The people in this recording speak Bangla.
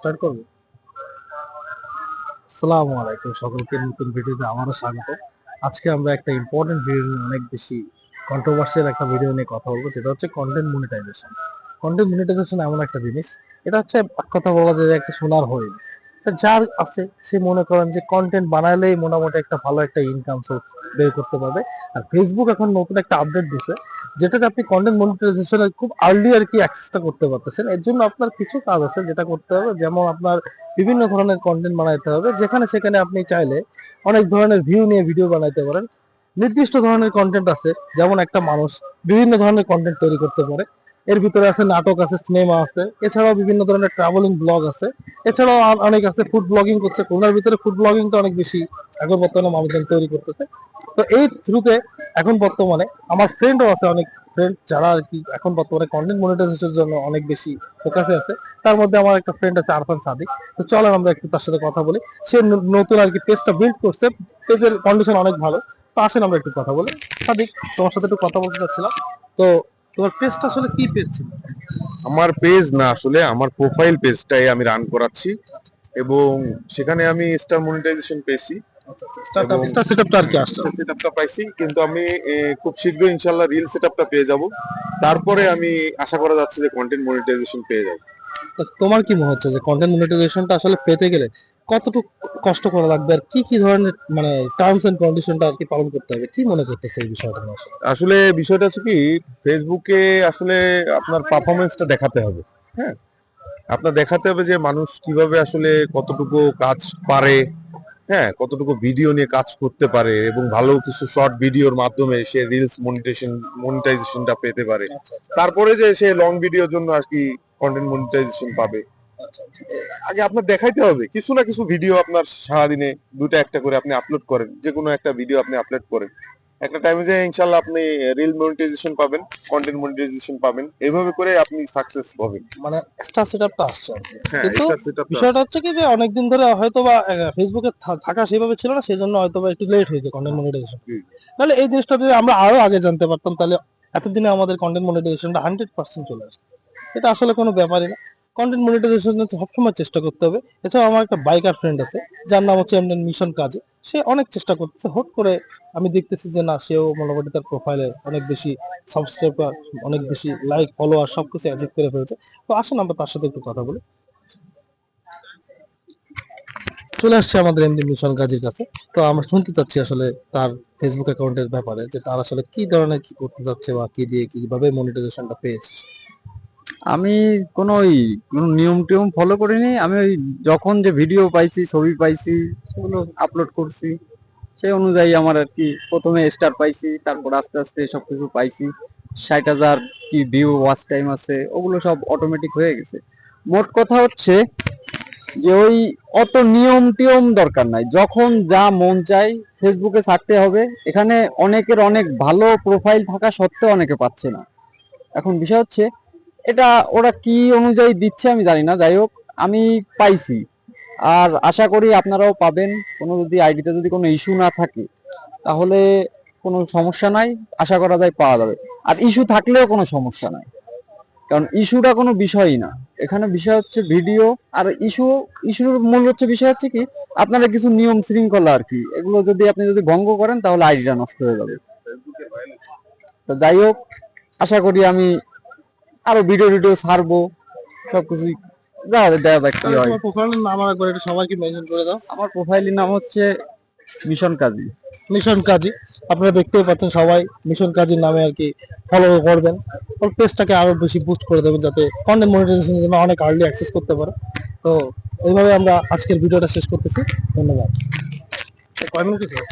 স্টার্ট করব। আসসালামু আলাইকুম সকলকে, নতুন ভিডিওতে আমারও স্বাগত। আজকে আমরা একটা ইম্পর্টেন্ট ভিডিও নিয়ে অনেক বেশি কন্ট্রোভার্সিয়াল একটা ভিডিও নিয়ে কথা বলব, যেটা হচ্ছে কন্টেন্ট মনিটাইজেশন কন্টেন্ট মনিটাইজেশন এমন একটা জিনিস, এটা হচ্ছে কথা বলা যায় একটা সোনার হরিণ। যার আছে, সে মনে করেন যে কন্টেন্ট বানালেই মোটামুটি একটা ভালো একটা ইনকাম সোর্স বের করতে পারবে। আর ফেসবুক এখন নতুন একটা আপডেট দিছে যেটাতে আপনি কন্টেন্ট মনিটাইজেশনের খুব আর্লি আর কি অ্যাক্সেসটা করতে পারতেছেন, এর জন্য আপনার কিছু কাজ আছে যেটা করতে হবে, যেমন আপনার বিভিন্ন ধরনের কন্টেন্ট বানাইতে হবে, যেখানে সেখানে আপনি চাইলে অনেক ধরনের ভিউ নিয়ে ভিডিও বানাইতে পারেন। নির্দিষ্ট ধরনের কন্টেন্ট আছে, যেমন একটা মানুষ বিভিন্ন ধরনের কন্টেন্ট তৈরি করতে পারে। এর ভিতরে আছে নাটক, আছে সিনেমা আছে, এছাড়াও বিভিন্ন ধরনের ট্রাভেলিং ব্লগ আছে। এছাড়াও অনেক আছে ফুড ব্লগিং করছে। কোনার ভিতরে ফুড ব্লগিংটা অনেক বেশি এখন বর্তমানে মানুষজন তৈরি করতেছে। তো এই থ্রুতে এখন বর্তমানে আমার ফ্রেন্ডও আছে, অনেক ফ্রেন্ড যারা আর কি এখন বর্তমানে কন্টেন্ট মনিটাইজেশনের জন্য অনেক বেশি ফোকাসে আছে। তার মধ্যে আমার একটা ফ্রেন্ড আছে আরফান সাদিক। তো চলেন আমরা একটু তার সাথে কথা বলি। সে নতুন আর কি পেজটা বিল্ড করছে। পেজের কন্ডিশন অনেক ভালো। তো আসেন আমরা একটু কথা বলি। সাদিক, তোমার সাথে একটু কথা বলতে চাচ্ছিলাম। তো তোমার পেজটা আসলে কি পেজ ছিল? আমার পেজ না আসলে আমার প্রোফাইল পেজটাই আমি রান করাচ্ছি এবং সেখানে আমি স্টার মনিটাইজেশন পেয়েছি। স্টার সেটআপটা আর কি আসছে? সেটআপটা পাইছি কিন্তু আমি খুব শীঘ্রই ইনশাল্লাহ রিল সেটআপটা পেয়ে যাব। তারপরে আমি আশা করা যাচ্ছে যে কন্টেন্ট মনিটাইজেশন পেয়ে যাব। তোমার কি মনে হচ্ছে যে কন্টেন্ট মনিটাইজেশনটা আসলে পেতে গেলে কতটুকু কষ্ট করা লাগবে আর কি কি ধরনের মানে টার্মস এন্ড কন্ডিশনটা আর কি পালন করতে হবে? কি মনে করতেছে এই বিষয়টা আসলে? বিষয়টা হচ্ছে কি ফেসবুকে আসলে আপনার পারফরমেন্সটা দেখাতে হবে হ্যাঁ? আপনার দেখাতে হবে যে মানুষ কীভাবে আসলে কতটুকু কাজ পারে হ্যাঁ? কতটুকু ভিডিও নিয়ে কাজ করতে পারে এবং ভালো কিছু শর্ট ভিডিওর মাধ্যমে সে রিলস মনিটাইজেশন মনিটাইজেশনটা পেতে পারে। তারপরে যে সে লং ভিডিওর জন্য আর কি কন্টেন্ট মনিটাইজেশন পাবে। আগে আপনার দেখাইতে হবে। কিছু না কিছু ভিডিও আপনার সারাদিনে দুটা একটা করে আপনি আপলোড করেন। যে কোনো একটা ভিডিও আপনি আপলোড করেন। একটা টাইমে যে ইনশাল্লাহ আপনি রিল মনিটাইজেশন পাবেন কন্টেন্ট মনিটাইজেশন পাবেন। এইভাবে করে আপনি সাকসেস হবেন মানে স্টার সেটআপটা আসছে। হ্যাঁ কিন্তু বিষয়টা হচ্ছে কি যে অনেকদিন ধরে হয়তো বা ফেসবুকে থাকা সেভাবে ছিল না সেজন্য হয়তো বা একটু লেট হয়েছে কন্টেন্ট মনিটাইজেশন হুম। তাহলে এই জিনিসটা যদি আমরা আরও আগে জানতে পারতাম তাহলে এতদিনে আমাদের কন্টেন্ট মনিটাইজেশনটা হান্ড্রেড পার্সেন্ট চলে আসে এটা আসলে কোনো ব্যাপারই না। কন্টেন্ট মনিটাইজেশন সবসময় চেষ্টা করতে হবে। এছাড়াও আমার একটা বাইকার ফ্রেন্ড আছে, যার নাম হচ্ছে এমন মিশন কাজে সে অনেক চেষ্টা করতেছে, হট করে আমি দেখতেছি যে না, সেও মোটামুটি তার প্রোফাইলে অনেক বেশি সাবস্ক্রাইবার অনেক বেশি লাইক ফলোয়ার সবকিছু অ্যাচিভ করে ফেলেছে। তো আসুন আমরা তার সাথে একটু কথা বলি। চলে আসছে আমাদের এমডি মিশন কাজীর কাছে। তো আমরা শুনতে চাচ্ছি আসলে তার ফেসবুক অ্যাকাউন্টের ব্যাপারে, যে তার আসলে কি ধরনের কি করতে চাচ্ছে বা কি দিয়ে কীভাবে মনিটাইজেশনটা পেয়েছে। আমি কোনো ওই কোনো নিয়ম টিয়ম ফলো করিনি। আমি ওই যখন যে ভিডিও পাইছি, ছবি পাইছি, সেগুলো আপলোড করছি, সেই অনুযায়ী আমার আর কি প্রথমে স্টার পাইছি, তারপর আস্তে আস্তে সব কিছু পাইছি। ষাট হাজার কি ভিউ ওয়াচ টাইম আছে, ওগুলো সব অটোমেটিক হয়ে গেছে। মোট কথা হচ্ছে যে ওই অত নিয়ম টিয়ম দরকার নাই। যখন যা মন চাই ফেসবুকে ছাড়তে হবে। এখানে অনেকের অনেক ভালো প্রোফাইল থাকা সত্ত্বেও অনেকে পাচ্ছে না। এখন বিষয় হচ্ছে এটা ওরা কি অনুযায়ী দিচ্ছে আমি জানি না। যাই হোক, আমি পাইছি। আর আশা করি আপনারাও পাবেন। কোনো যদি আইডিতে যদি কোনো ইস্যু না থাকে, তাহলে কোনো সমস্যা নাই। আশা করা যায় পাওয়া যাবে। আর ইস্যু থাকলেও কোনো সমস্যা নাই। কারণ ইস্যুটা কোনো বিষয়ই না। এখানে বিষয় হচ্ছে ভিডিও। আর ইস্যু, ইস্যুর মূল হচ্ছে বিষয় হচ্ছে কি, আপনারা কিছু নিয়ম শৃঙ্খলা আর কি, এগুলো যদি আপনি যদি ভঙ্গ করেন, তাহলে আইডিটা নষ্ট হয়ে যাবে। তো যাই হোক, আশা করি আমি আরও ভিডিও টিডিও ছাড়বো সবকিছু দেখা যাবে দেখা যাক কি তাহলে হয়। তোমার প্রোফাইলের নাম আর একবার একটু সবাইকে মেনশন করে দাও। আমার প্রোফাইলের নাম হচ্ছে মিশন কাজী। মিশন কাজী। আপনারা দেখতেই পাচ্ছেন সবাই মিশন কাজীর নামে আর কি ফলো করবেন। ওর পেজটাকে আরও বেশি বুস্ট করে দেবেন যাতে কন্টেন্ট মনিটাইজেশনের জন্য অনেক আর্লি অ্যাক্সেস করতে পারে। তো এইভাবে আমরা আজকের ভিডিওটা শেষ করতেছি। ধন্যবাদ। কয় মিনিট হয়েছে?